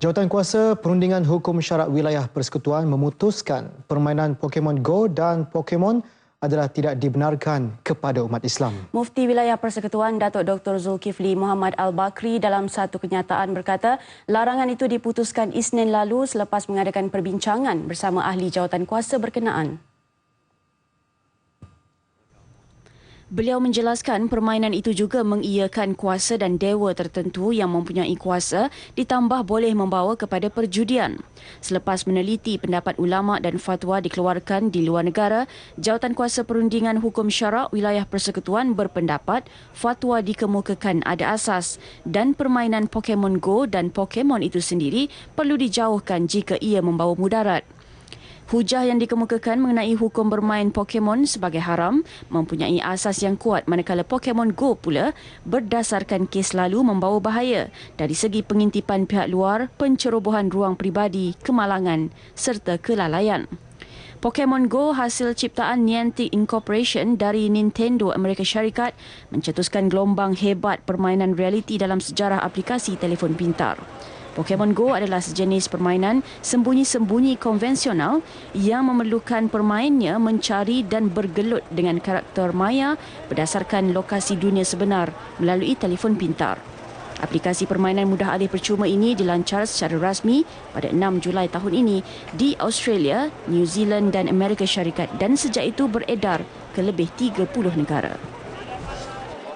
Jawatan Kuasa Perundingan Hukum Syarak Wilayah Persekutuan memutuskan permainan Pokemon Go dan Pokemon adalah tidak dibenarkan kepada umat Islam. Mufti Wilayah Persekutuan Datuk Dr. Zulkifli Muhammad Al-Bakri dalam satu kenyataan berkata, larangan itu diputuskan Isnin lalu selepas mengadakan perbincangan bersama ahli jawatan kuasa berkenaan. Beliau menjelaskan permainan itu juga mengiyakan kuasa dan dewa tertentu yang mempunyai kuasa ditambah boleh membawa kepada perjudian. Selepas meneliti pendapat ulama dan fatwa dikeluarkan di luar negara, Jawatan Kuasa Perundingan Hukum Syarak Wilayah Persekutuan berpendapat fatwa dikemukakan ada asas dan permainan Pokemon Go dan Pokemon itu sendiri perlu dijauhkan jika ia membawa mudarat. Hujah yang dikemukakan mengenai hukum bermain Pokemon sebagai haram mempunyai asas yang kuat manakala Pokemon Go pula berdasarkan kes lalu membawa bahaya dari segi pengintipan pihak luar, pencerobohan ruang pribadi, kemalangan serta kelalaian. Pokemon Go hasil ciptaan Niantic Incorporation dari Nintendo Amerika Syarikat mencetuskan gelombang hebat permainan realiti dalam sejarah aplikasi telefon pintar. Pokemon Go adalah sejenis permainan sembunyi-sembunyi konvensional yang memerlukan permainnya mencari dan bergelut dengan karakter maya berdasarkan lokasi dunia sebenar melalui telefon pintar. Aplikasi permainan mudah alih percuma ini dilancar secara rasmi pada 6 Julai tahun ini di Australia, New Zealand dan Amerika Syarikat dan sejak itu beredar ke lebih 30 negara.